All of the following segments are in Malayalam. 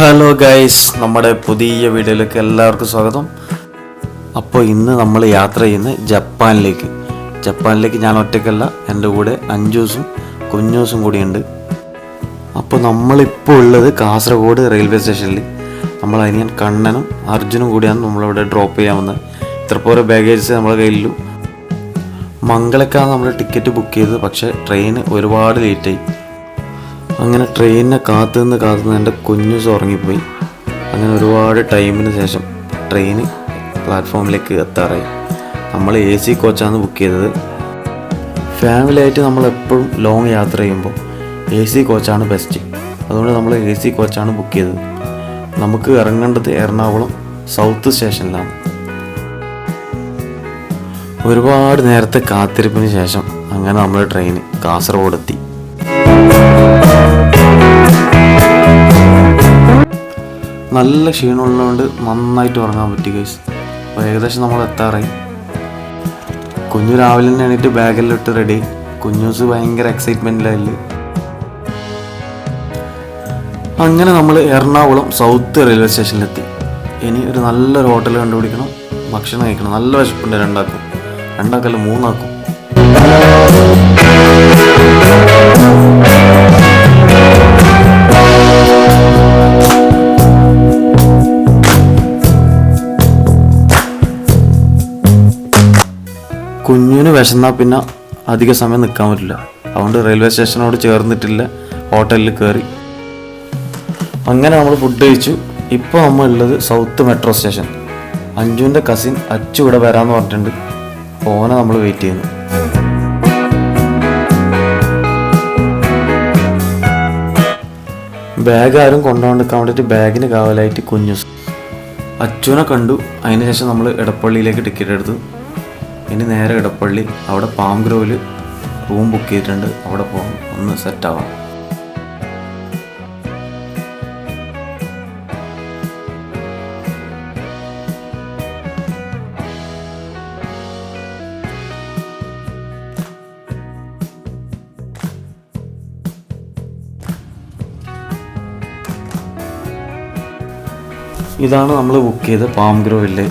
ഹലോ ഗൈസ് നമ്മുടെ പുതിയ വീഡിയോയിലേക്ക് എല്ലാവർക്കും സ്വാഗതം. അപ്പോൾ ഇന്ന് നമ്മൾ യാത്ര ചെയ്യുന്നത് ജപ്പാനിലേക്ക്. ജപ്പാനിലേക്ക് ഞാൻ ഒറ്റയ്ക്കല്ല എന്റെ കൂടെ അഞ്ചൂസും കുഞ്ഞൂസും കൂടിയുണ്ട്. അപ്പോൾ നമ്മളിപ്പോൾ ഉള്ളത് കാസർഗോഡ് റെയിൽവേ സ്റ്റേഷനിൽ. നമ്മൾ അനിയൻ കണ്ണനും അർജുനും കൂടിയാണ് നമ്മളിവിടെ ഡ്രോപ്പ് ചെയ്യാൻ വന്നത്. ഇത്രപോലെ ബാഗേജ് നമ്മുടെ കയ്യിലും മംഗളക്കാണ് നമ്മൾ ടിക്കറ്റ് ബുക്ക് ചെയ്തത് പക്ഷേ ട്രെയിൻ ഒരുപാട് ലേറ്റായി അങ്ങനെ ട്രെയിനിനെ കാത്തു നിന്ന് കാത്തു നിന്ന് എന്റെ കുഞ്ഞു ഉറങ്ങിപ്പോയി അങ്ങനെ ഒരുപാട് ടൈമിന് ശേഷം ട്രെയിൻ പ്ലാറ്റ്ഫോമിലേക്ക് എത്താറായി. നമ്മൾ എ സി കോച്ചാണ് ബുക്ക് ചെയ്തത്. ഫാമിലി ആയിട്ട് നമ്മൾ എപ്പോഴും ലോങ് യാത്ര ചെയ്യുമ്പോൾ എ സി കോച്ചാണ് ബെസ്റ്റ് അതുകൊണ്ട് നമ്മൾ എ സി കോച്ചാണ് ബുക്ക് ചെയ്തത്. നമുക്ക് ഇറങ്ങേണ്ടത് എറണാകുളം സൗത്ത് സ്റ്റേഷനിലാണ് ഒരുപാട് നേരത്തെ കാത്തിരിപ്പിന് ശേഷം അങ്ങനെ നമ്മൾ ട്രെയിൻ കാസർഗോഡ് എത്തി. നല്ല ക്ഷീണമുള്ളതുകൊണ്ട് നന്നായിട്ട് ഉറങ്ങാൻ പറ്റി ഗൈസ് അപ്പോൾ ഏകദേശം നമ്മൾ എത്താറായി. കുഞ്ഞു രാവിലെ തന്നെ എണീറ്റ് ബാഗെല്ലാം ഇട്ട് റെഡി കുഞ്ഞൂസ് ഭയങ്കര എക്സൈറ്റ്മെന്റിലായില്ല അങ്ങനെ നമ്മൾ എറണാകുളം സൗത്ത് റെയിൽവേ സ്റ്റേഷനിലെത്തി ഇനി ഒരു നല്ലൊരു ഹോട്ടൽ കണ്ടുപിടിക്കണം. ഭക്ഷണം കഴിക്കണം. നല്ല വിശപ്പുണ്ട് രണ്ടാക്കും രണ്ടാക്കല്ല മൂന്നാക്കും വിശന്നാൽ പിന്നെ അധിക സമയം നിൽക്കാൻ പറ്റില്ല. അതുകൊണ്ട് റെയിൽവേ സ്റ്റേഷനോട് ചേർന്നിട്ടില്ല. ഹോട്ടലിൽ കയറി അങ്ങനെ നമ്മൾ ഫുഡ് കഴിച്ചു. ഇപ്പോൾ നമ്മൾ ഉള്ളത് സൗത്ത് മെട്രോ സ്റ്റേഷൻ അഞ്ജുവിന്റെ കസിൻ അച്ചു ഇവിടെ വരാമെന്ന് പറഞ്ഞിട്ടുണ്ട്. ഓനെ നമ്മൾ വെയിറ്റ് ചെയ്യുന്നു. ബാഗ് ആരും കൊണ്ടുപോകാണ്ടിരിക്കാൻ വേണ്ടിയിട്ട് ബാഗിന് കാവലായിട്ട് കുഞ്ഞു അച്ചുവിനെ കണ്ടു. അതിനുശേഷം നമ്മൾ ഇടപ്പള്ളിയിലേക്ക് ടിക്കറ്റ് എടുത്തു. ഇനി നേരെ ഇടപ്പള്ളി അവിടെ പാം ഗ്രോവിൽ റൂം ബുക്ക് ചെയ്തിട്ടുണ്ട്. അവിടെ പോകാം ഒന്ന് സെറ്റ് ആവാം. ഇതാണ് നമ്മൾ ബുക്ക് ചെയ്ത പാം ഗ്രോവില്ലേ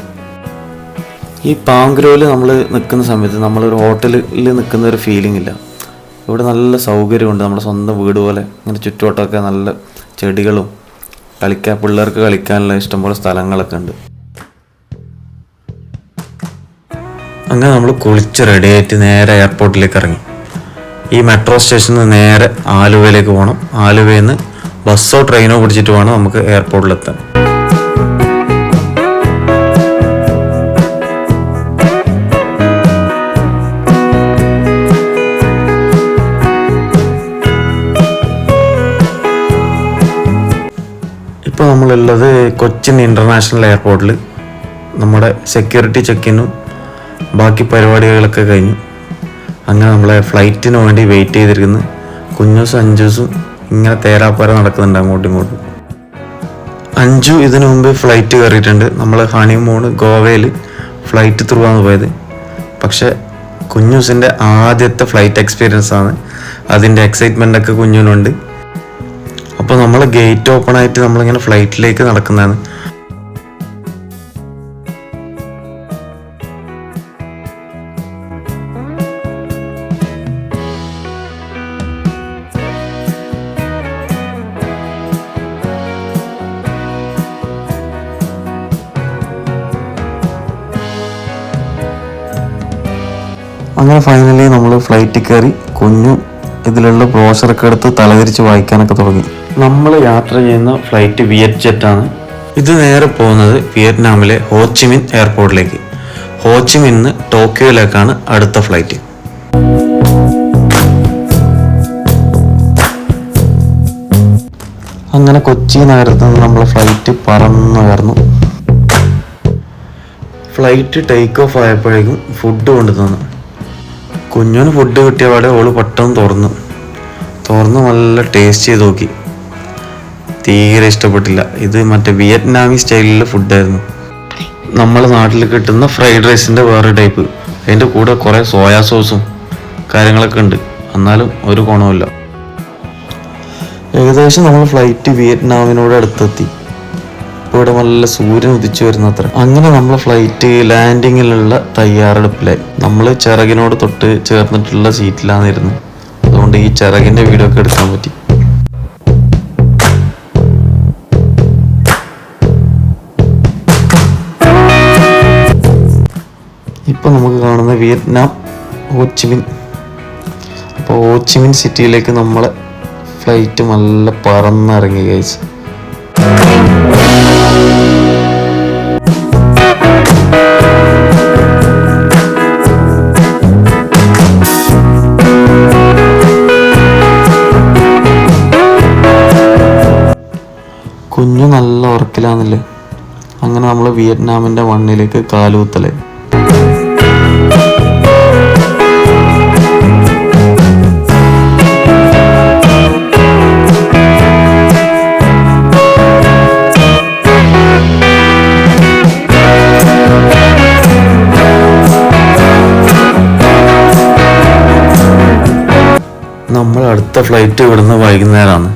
ഈ പാങ്ക്രോയിൽ നമ്മൾ നിൽക്കുന്ന സമയത്ത് നമ്മളൊരു ഹോട്ടലിൽ നിൽക്കുന്ന ഒരു ഫീലിംഗ് ഇല്ല ഇവിടെ നല്ല സൗകര്യമുണ്ട്. നമ്മുടെ സ്വന്തം വീട് പോലെ. ഇങ്ങനെ ചുറ്റുവട്ടമൊക്കെ നല്ല ചെടികളും കളിക്കാൻ പിള്ളേർക്ക് കളിക്കാനുള്ള ഇഷ്ടംപോലെ സ്ഥലങ്ങളൊക്കെ ഉണ്ട്. അങ്ങനെ നമ്മൾ കുളിച്ച് റെഡിയായിട്ട് നേരെ എയർപോർട്ടിലേക്ക് ഇറങ്ങി. ഈ മെട്രോ സ്റ്റേഷനിൽ നിന്ന് നേരെ ആലുവയിലേക്ക് പോകണം ആലുവയിൽ നിന്ന് ബസ്സോ ട്രെയിനോ പിടിച്ചിട്ട് വേണം നമുക്ക് എയർപോർട്ടിലെത്താൻ നമ്മളുള്ളത് കൊച്ചിൻ ഇന്റർനാഷണൽ എയർപോർട്ടിൽ നമ്മുടെ സെക്യൂരിറ്റി ചെക്കിനും ബാക്കി പരിപാടികളൊക്കെ കഴിഞ്ഞു. അങ്ങനെ നമ്മളെ ഫ്ലൈറ്റിന് വേണ്ടി വെയിറ്റ് ചെയ്തിരിക്കുന്നു. കുഞ്ഞൂസും അഞ്ചൂസും ഇങ്ങനെ തേരാപ്പാര നടക്കുന്നുണ്ട് അങ്ങോട്ടും ഇങ്ങോട്ടും. അഞ്ചു ഇതിനു മുമ്പ് ഫ്ലൈറ്റ് കയറിയിട്ടുണ്ട്. നമ്മൾ ഹണിമൂണ് ഗോവയിൽ ഫ്ലൈറ്റ് ത്രൂ ആണ് പോയത്. പക്ഷേ കുഞ്ഞൂസിന്റെ ആദ്യത്തെ ഫ്ലൈറ്റ് എക്സ്പീരിയൻസ് ആണ്. അതിന്റെ എക്സൈറ്റ്മെന്റ് ഒക്കെ കുഞ്ഞിനുണ്ട്. അപ്പോൾ നമ്മൾ ഗേറ്റ് ഓപ്പൺ ആയിട്ട് നമ്മളിങ്ങനെ ഫ്ലൈറ്റിലേക്ക് നടക്കുന്നതാണ്. അങ്ങനെ ഫൈനലി നമ്മൾ ഫ്ലൈറ്റിൽ കയറി കുഞ്ഞു ഇതിലുള്ള ബ്രോഷറൊക്കെ എടുത്ത് തലതിരിച്ച് വായിക്കാനൊക്കെ തുടങ്ങി. നമ്മൾ യാത്ര ചെയ്യുന്ന ഫ്ലൈറ്റ് വിയറ്റ് ജെറ്റ് ആണ്. ഇത് നേരെ പോകുന്നത് വിയറ്റ്നാമിലെ ഹോച്ചിമിൻ എയർപോർട്ടിലേക്ക്. ഹോച്ചിമിന്ന് ടോക്കിയോയിലേക്കാണ് അടുത്ത ഫ്ലൈറ്റ്. അങ്ങനെ കൊച്ചി നഗരത്തിൽ നിന്ന് നമ്മൾ ഫ്ലൈറ്റ് പറന്നുയർന്നു. ഫ്ലൈറ്റ് ടേക്ക് ഓഫ് ആയപ്പോഴേക്കും ഫുഡ് കൊണ്ടു തന്നു. കുഞ്ഞുന് ഫുഡ് കിട്ടിയ പാടെ ഓൾ പെട്ടെന്ന് തുറന്നു. തുറന്ന് നല്ല ടേസ്റ്റ് ചെയ്ത് നോക്കി. തീരെ ഇഷ്ടപ്പെട്ടില്ല. ഇത് മറ്റേ വിയറ്റ്നാമി സ്റ്റൈലിലെ ഫുഡായിരുന്നു നമ്മളെ നാട്ടിൽ കിട്ടുന്ന ഫ്രൈഡ് റൈസിന്റെ വേറെ ടൈപ്പ് അതിന്റെ കൂടെ കുറേ സോയാ സോസും കാര്യങ്ങളൊക്കെ ഉണ്ട്. എന്നാലും ഒരു ഗുണമില്ല ഏകദേശം നമ്മൾ ഫ്ലൈറ്റ് വിയറ്റ്നാമിനോട് അടുത്തെത്തി. ഇപ്പോൾ ഇവിടെ നല്ല സൂര്യൻ ഉദിച്ചു വരുന്നത്ര. അങ്ങനെ നമ്മൾ ഫ്ലൈറ്റ് ലാൻഡിങ്ങിലുള്ള തയ്യാറെടുപ്പിലായി. നമ്മൾ ചിറകിനോട് തൊട്ട് ചേർന്നിട്ടുള്ള സീറ്റിലാണ് ഇരുന്നത് അതുകൊണ്ട് ഈ ചിറകിന്റെ വീഡിയോ ഒക്കെ എടുക്കാൻ പറ്റി. ഇപ്പോൾ നമുക്ക് കാണുന്ന വിയറ്റ്നാം ഹോച്ചിമിൻ അപ്പോൾ ഹോച്ചിമിൻ സിറ്റിയിലേക്ക് നമ്മൾ ഫ്ലൈറ്റ് നല്ല പറന്നിറങ്ങി കഴിച്ച് കുഞ്ഞു നല്ല ഉറക്കിലാന്നല്ലേ? അങ്ങനെ നമ്മൾ വിയറ്റ്നാമിന്റെ മണ്ണിലേക്ക് കാലുകുത്തലേ. നമ്മൾ അടുത്ത ഫ്ലൈറ്റ് ഇവിടുന്ന് വൈകുന്നേരമാണ്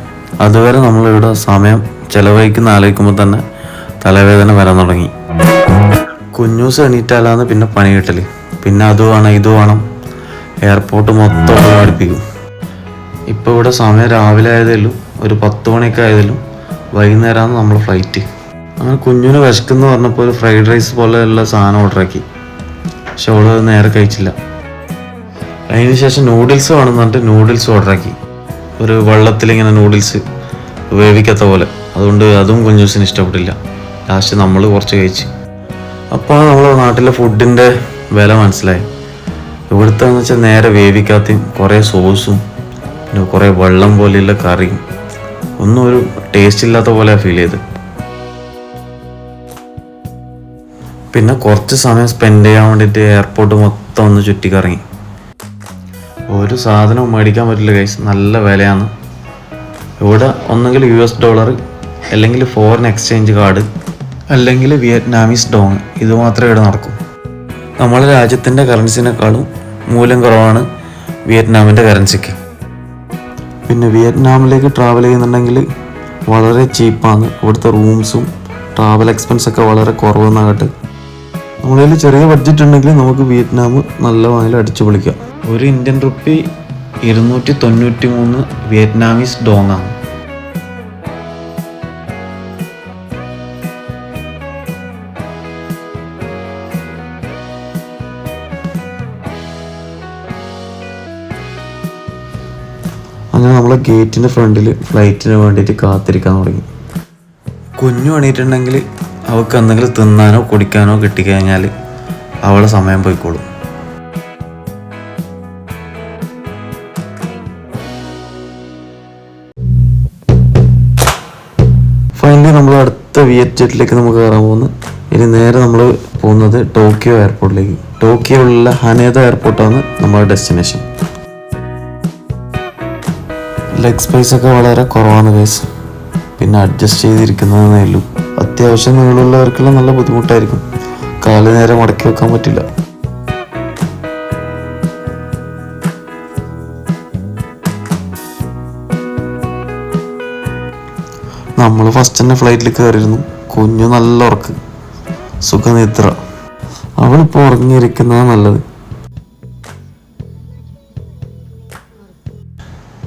അതുവരെ നമ്മളിവിടെ സമയം ചിലവഴിക്കുന്ന ആലോചിക്കുമ്പോൾ തന്നെ തലവേദന വരാൻ തുടങ്ങി. കുഞ്ഞൂസ് എണീറ്റാലാന്ന് പിന്നെ പണി കിട്ടൽ. പിന്നെ അത് വേണം ഇത് വേണം. എയർപോർട്ട് മൊത്തം പഠിപ്പിക്കും ഇപ്പോൾ ഇവിടെ സമയം രാവിലെ ആയതേലും ഒരു പത്ത് മണിയൊക്കെ ആയതിലും വൈകുന്നേരമാണ് നമ്മൾ ഫ്ലൈറ്റ് അങ്ങനെ കുഞ്ഞിന് വിശക്കെന്ന് പറഞ്ഞപ്പോൾ ഒരു ഫ്രൈഡ് റൈസ് പോലെയുള്ള സാധനം ഓർഡറാക്കി പക്ഷെ അവൾ നേരെ കഴിച്ചില്ല. അതിന് ശേഷം നൂഡിൽസ് വേണമെന്ന് പറഞ്ഞിട്ട് നൂഡിൽസ് ഓർഡറാക്കി ഒരു വെള്ളത്തിലിങ്ങനെ നൂഡിൽസ് വേവിക്കാത്ത പോലെ. അതുകൊണ്ട് അതും കുഞ്ഞൂസിന് ഇഷ്ടപ്പെട്ടില്ല. ലാസ്റ്റ് നമ്മൾ കുറച്ച് കഴിച്ച്. അപ്പോൾ നമ്മളെ നാട്ടിലെ ഫുഡിന്റെ വില മനസ്സിലായി. ഇവിടുത്തെ എന്ന് വെച്ചാൽ നേരെ വേവിക്കാത്തയും കുറേ സോസും പിന്നെ കുറേ വെള്ളം പോലെയുള്ള കറിയും. ഒന്നും ഒരു ടേസ്റ്റ് ഇല്ലാത്ത പോലെ ഫീൽ ചെയ്ത് പിന്നെ കുറച്ച് സമയം സ്പെൻഡ് ചെയ്യാൻ വേണ്ടിയിട്ട് എയർപോർട്ട് മൊത്തം ഒന്ന് ചുറ്റിക്കറങ്ങി. ഒരു സാധനവും മേടിക്കാൻ പറ്റില്ല കൈസ് നല്ല വിലയാണ്. ഇവിടെ ഒന്നെങ്കിൽ യു എസ് ഡോളർ അല്ലെങ്കിൽ ഫോറിൻ എക്സ്ചേഞ്ച് കാർഡ് അല്ലെങ്കിൽ വിയറ്റ്നാമീസ് ഡോങ് ഇത് മാത്രമേ ഇവിടെ നടക്കൂ. നമ്മുടെ രാജ്യത്തിന്റെ കറൻസിനേക്കാളും മൂല്യം കുറവാണ് വിയറ്റ്നാമിന്റെ കറൻസിക്ക് പിന്നെ വിയറ്റ്നാമിലേക്ക് ട്രാവൽ ചെയ്യുന്നുണ്ടെങ്കിൽ വളരെ ചീപ്പാണ് ഇവിടുത്തെ റൂംസും ട്രാവൽ എക്സ്പെൻസൊക്കെ വളരെ കുറവെന്നാകട്ടെ നമ്മളതിൽ ചെറിയ ബഡ്ജറ്റ് ഉണ്ടെങ്കിൽ നമുക്ക് വിയറ്റ്നാം നല്ല വായിൽ അടിച്ചു പൊളിക്കാം. ഒരു ഇന്ത്യൻ റുപ്പി ഇരുന്നൂറ്റി തൊണ്ണൂറ്റി മൂന്ന് വിയറ്റ്നാമീസ് ഡോങ്ങാണ് ആണ് അങ്ങനെ നമ്മളെ ഗേറ്റിന്റെ ഫ്രണ്ടിൽ ഫ്ലൈറ്റിന് വേണ്ടിയിട്ട് കാത്തിരിക്കാൻ തുടങ്ങി. കുഞ്ഞു എണീറ്റുണ്ടെങ്കിൽ അവൾക്ക് എന്തെങ്കിലും തിന്നാനോ കുടിക്കാനോ കിട്ടിക്കഴിഞ്ഞാൽ അവളെ സമയം പോയിക്കോളും. ഫൈനലി നമ്മൾ അടുത്ത വിയറ്റ് ജെറ്റിലേക്ക് നമുക്ക് കയറാൻ പോകുന്നു. ഇനി നേരെ നമ്മൾ പോകുന്നത് ടോക്കിയോ എയർപോർട്ടിലേക്ക്. ടോക്കിയോ ഉള്ള ഹനേത എയർപോർട്ടാണ് നമ്മുടെ ഡെസ്റ്റിനേഷൻ. ലെഗ് സ്പേസ് ഒക്കെ വളരെ കുറവാണ് കേസ് പിന്നെ അഡ്ജസ്റ്റ് ചെയ്തിരിക്കുന്നതെന്നേ ഉള്ളൂ. അത്യാവശ്യം നീളമുള്ളവർക്കെല്ലാം നല്ല ബുദ്ധിമുട്ടായിരിക്കും. കാൽ നേരെ മടക്കി വെക്കാൻ പറ്റില്ല. നമ്മൾ ഫസ്റ്റ് തന്നെ ഫ്ലൈറ്റിൽ കയറിയിരുന്നു കുഞ്ഞു നല്ല ഉറക്ക്. സുഖനിദ്ര. അവളിപ്പോൾ ഉറങ്ങിയിരിക്കുന്നതാണ് നല്ലത്.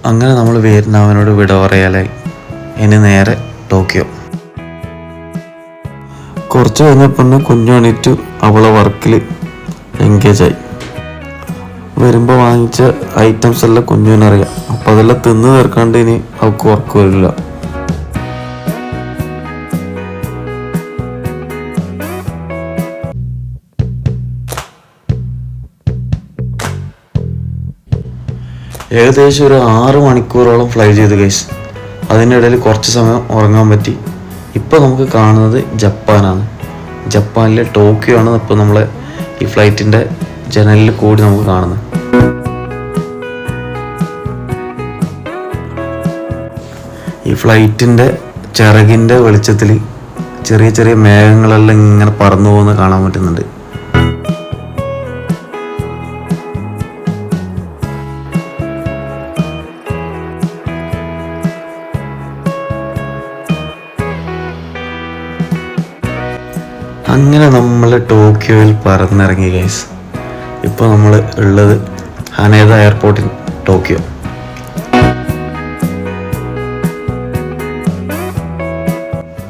അങ്ങനെ നമ്മൾ വിയറ്റ്നാമിനോട് വിട പറയാലായി ഇനി നേരെ ടോക്കിയോ. കുറച്ച് കഴിഞ്ഞപ്പോൾ എണീറ്റു അവളെ വർക്കിൽ എൻഗേജ് ആയി. വരുമ്പോൾ വാങ്ങിച്ച ഐറ്റംസ് എല്ലാം കുഞ്ഞുവിനറിയാം അപ്പം അതെല്ലാം തിന്ന് തീർക്കാണ്ട് ഇനി അവൾക്ക് വർക്ക് വരില്ല. ഏകദേശം ഒരു ആറ് മണിക്കൂറോളം ഫ്ലൈ ചെയ്തു ഗൈസ് അതിനിടയിൽ കുറച്ച് സമയം ഉറങ്ങാൻ പറ്റി. ഇപ്പോൾ നമുക്ക് കാണുന്നത് ജപ്പാനാണ്. ജപ്പാനിലെ ടോക്കിയോ ആണ് ഇപ്പോൾ നമ്മൾ ഈ ഫ്ലൈറ്റിന്റെ ജനലിൽ കൂടി നമുക്ക് കാണുന്നത്. ഈ ഫ്ലൈറ്റിന്റെ ചിറകിന്റെ വെളിച്ചത്തിൽ ചെറിയ ചെറിയ മേഘങ്ങളെല്ലാം ഇങ്ങനെ പറന്നു പോകുന്നത് കാണാൻ പറ്റുന്നുണ്ട്. അങ്ങനെ നമ്മൾ ടോക്കിയോയിൽ പറന്നിറങ്ങി ഗൈസ് ഇപ്പോൾ നമ്മൾ ഉള്ളത് ഹനേദ എയർപോർട്ടിൽ ടോക്കിയോ.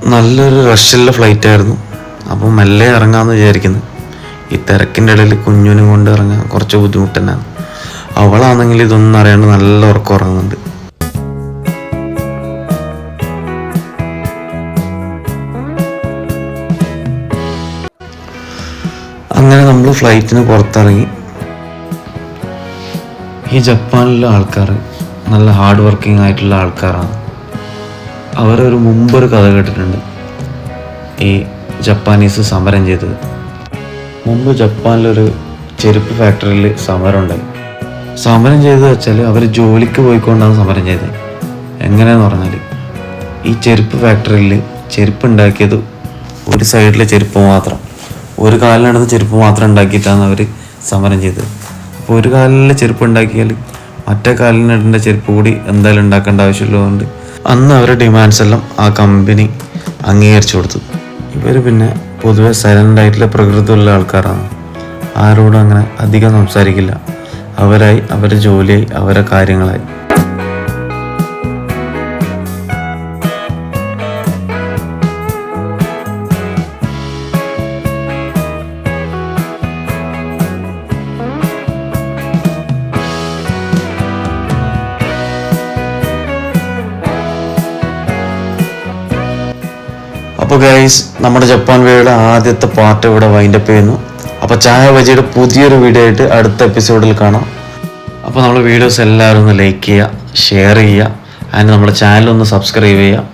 നല്ലൊരു റഷുള്ള ഫ്ലൈറ്റ് ആയിരുന്നു. അപ്പോൾ മെല്ലെ ഇറങ്ങാമെന്ന് വിചാരിക്കുന്നു. ഈ തിരക്കിന്റെ ഇടയിൽ കുഞ്ഞുനും കൊണ്ട് ഇറങ്ങാൻ കുറച്ച് ബുദ്ധിമുട്ട് തന്നെയാണ്. അവളാണെങ്കിൽ ഇതൊന്നും അറിയാണ്ട് നല്ല ഉറക്കം ഉറങ്ങുന്നുണ്ട്. അങ്ങനെ നമ്മൾ ഫ്ലൈറ്റിന് പുറത്തിറങ്ങി. ഈ ജപ്പാനിലെ ആൾക്കാർ നല്ല ഹാർഡ് വർക്കിംഗ് ആയിട്ടുള്ള ആൾക്കാരാണ്. അവരൊരു മുമ്പൊരു കഥ കേട്ടിട്ടുണ്ട്. ഈ ജപ്പാനീസ് സമരം ചെയ്തത്. മുമ്പ് ജപ്പാനിലൊരു ചെരുപ്പ് ഫാക്ടറിയിൽ സമരം ഉണ്ടായി സമരം ചെയ്തത് വെച്ചാൽ അവർ ജോലിക്ക് പോയിക്കൊണ്ടാണ് സമരം ചെയ്തത്. എങ്ങനെയാന്ന് പറഞ്ഞാൽ ഈ ചെരുപ്പ് ഫാക്ടറിയിൽ ചെരുപ്പ് ഉണ്ടാക്കിയത് ഒരു സൈഡിലെ ചെരുപ്പ് മാത്രം. ഒരു കാലിനടുത്ത് ചെരുപ്പ് മാത്രം ഉണ്ടാക്കിയിട്ടാണ് അവർ സമരം ചെയ്തത്. അപ്പോൾ ഒരു കാലിലെ ചെരുപ്പ് ഉണ്ടാക്കിയാൽ മറ്റേ കാലിനിടേണ്ട ചെരുപ്പ് കൂടി എന്തായാലും ഉണ്ടാക്കേണ്ട ആവശ്യമുള്ളതുകൊണ്ട് അന്ന് അവരുടെ ഡിമാൻഡ്സ് എല്ലാം ആ കമ്പനി അംഗീകരിച്ചു കൊടുത്തു. ഇവർ പിന്നെ പൊതുവെ സൈലന്റ് ആയിട്ടുള്ള പ്രകൃതിയുള്ള ആൾക്കാരാണ്. ആരോടും അങ്ങനെ അധികം സംസാരിക്കില്ല. അവരായി അവരുടെ ജോലിയായി അവരുടെ കാര്യങ്ങളായി. അപ്പോൾ ഗൈസ് നമ്മുടെ ജപ്പാൻ വേയുടെ ആദ്യത്തെ പാർട്ട് ഇവിടെ വൈൻഡപ്പ് ചെയ്യുന്നു. അപ്പോൾ ചായ ബജിയുടെ പുതിയൊരു വീഡിയോ ആയിട്ട് അടുത്ത എപ്പിസോഡിൽ കാണാം. അപ്പോൾ നമ്മുടെ വീഡിയോസ് എല്ലാവരും ഒന്ന് ലൈക്ക് ചെയ്യുക ഷെയർ ചെയ്യുക അതിന് നമ്മുടെ ചാനൽ ഒന്ന് സബ്സ്ക്രൈബ് ചെയ്യുക.